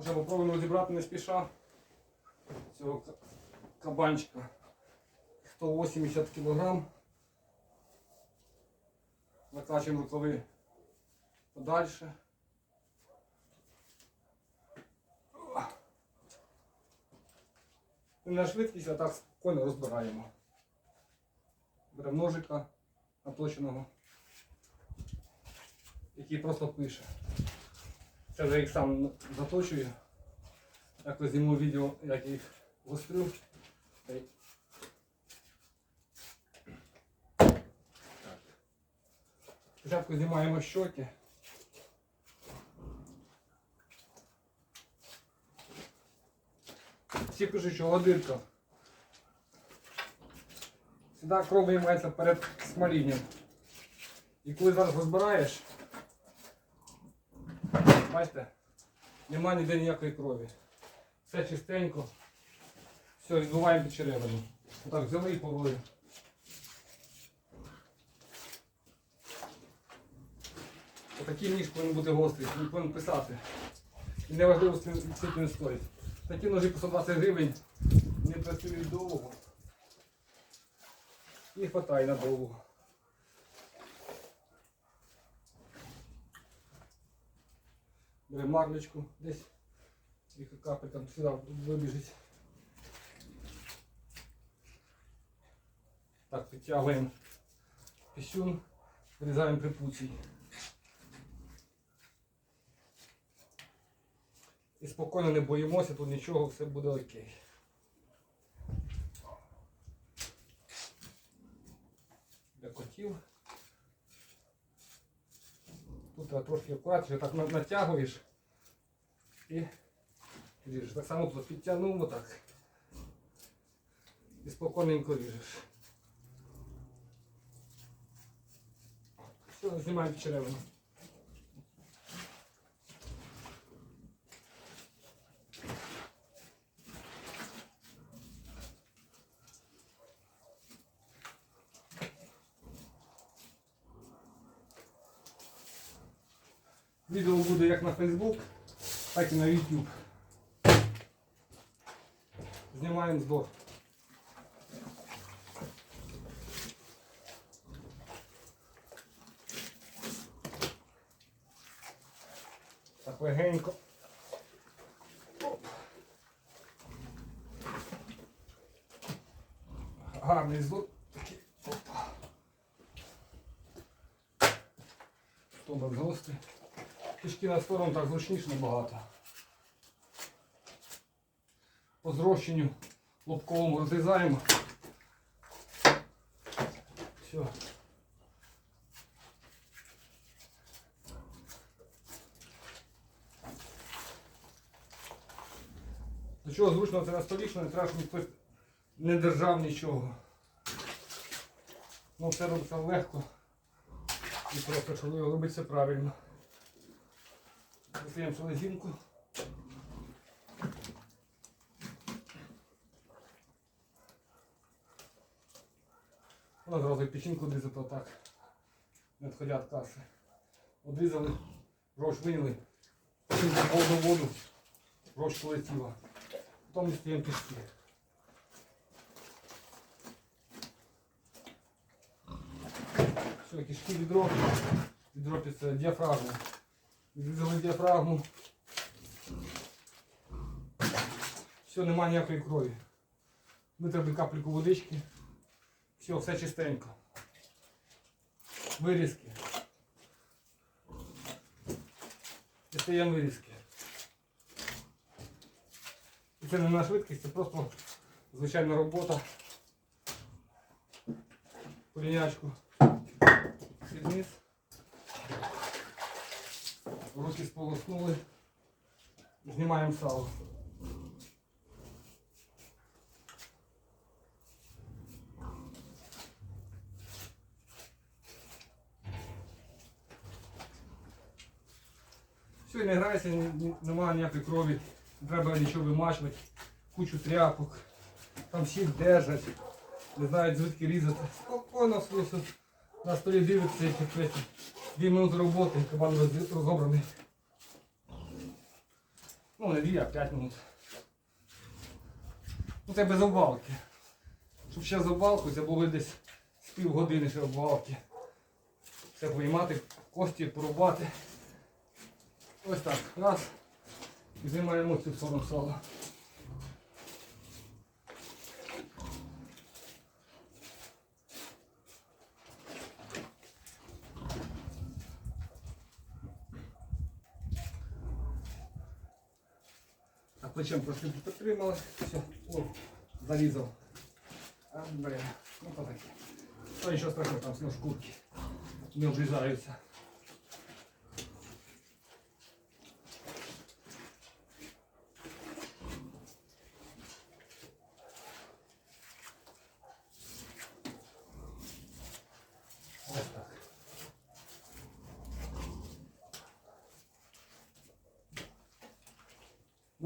Вже попробуємо розібрати не спіша цього кабанчика. 180 кг. Закачуємо рукави подальше. Не на швидкість, а так спокійно розбираємо. Беремо ножика наточеного, який просто пише. Це вже їх сам заточую. Якось зніму відео, як я їх гострю. Спочатку знімаємо щоки. Всі пишуть, що годинка. Сюди кров виймається перед смолінням. І коли зараз розбираєш, бачите, нема ніде ніякої крові. Все чистенько. Все, відбуваємо під черевину. Отак, взяли і повели. Отакий ніж повинен бути гострий, він повинен писати. І не важливо, скільки він стоїть. Такі ножі по 120 гривень не працюють довго. І хватає надовго. Беремо марлечку десь. І капелька сюди вибіжить. Так, підтягуємо пісюн, вирізаємо припуцій. І спокійно не боїмося, тут нічого, все буде окей. Для котів. Тут треба трошки акуратніше, так натягуєш і ріжеш. Так само тут підтягнув отак. І спокійненько ріжеш. Все, знімаємо черевину. Відео буде як на Facebook, так і на YouTube. Знімаємо здор. Так легенько. Гарний здор. Такий. Опа. Стобок гострий. Кишки на сторону так зручніше набагато. По зрощенню лобковому розрізаємо. Все. До чого зручно це на столі, що не треба, щоб ніхто не держав нічого. Ну все робиться легко. І просто, що робиться правильно. Достаємо селезінку. Вона зразу печінку одрізати отак. Не відходя від каси. Одрізали, рож виняли, воду воду, рож полетіла. Потім дістаємо кишки. Все, кишки відро, відро під діафрагму. Відрізали діафрагму. Все, немає ніякої крові. Витребли капельку водички. Все, все чистенько. Вирізки. Дістаємо вирізки. І це не на швидкість, це просто звичайна робота. Полінячку. Під низ. Руки сполоснули. Знімаємо сало. Все, не ні- немає ніякої крові, не треба нічого вимачувати, кучу тряпок, там всіх держать, не знають звідки різати. Спокійно все на столі дивиться, як відкриті. Дві минути роботи, кабан розобраний. Ну, не 2, а 5 минут. Ну це без обвалки. Щоб ще з обвалку, це було десь з півгодини ще обвалки. Все виймати, кості порубати. Ось так. Раз. І знімаємо цю сторону сала. А плечем трошки підтримали. Все, о, зарізав. А, блин, ну то таке. еще нічого страшного, там с шкурки не обрізаються.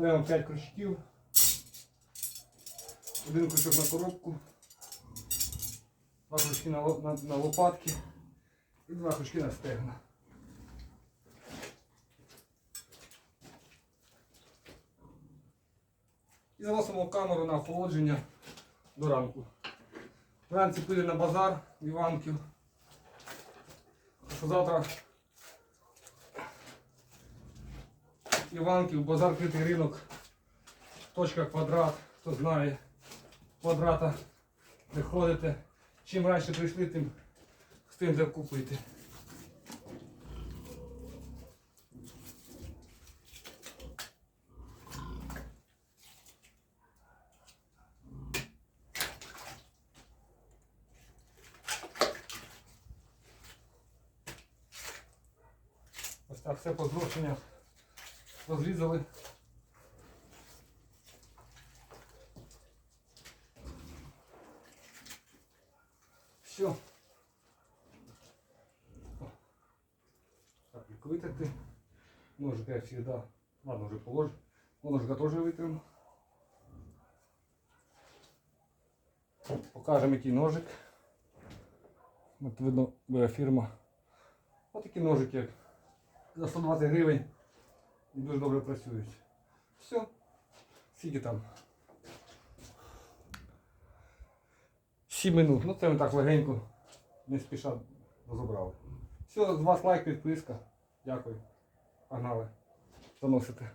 Беремо 5 крючків. Один крючок на коробку. Два крючки на, на, на лопатки і два крючки на стегна. І заносимо камеру на охолодження до ранку. Вранці піде на базар в Іванків. Завтра Іванків, базар критий ринок, точка квадрат, хто знає, квадрата приходите. Чим раніше прийшли, тим з тим купити. Ось так все по зрошеннях розрізали. Все. Так, як витерти. Ножик я всегда, ладно, уже положу. Ножика тоже витрим. Покажемо який ножик. От видно, моя фірма. Ось такі ножики, за 120 гривень. І дуже добре працюють. Все. Скільки там? 7 минут. Ну це ми так легенько, не спіша розібрали. Все, з вас лайк, підписка. Дякую. Погнали. Заносите.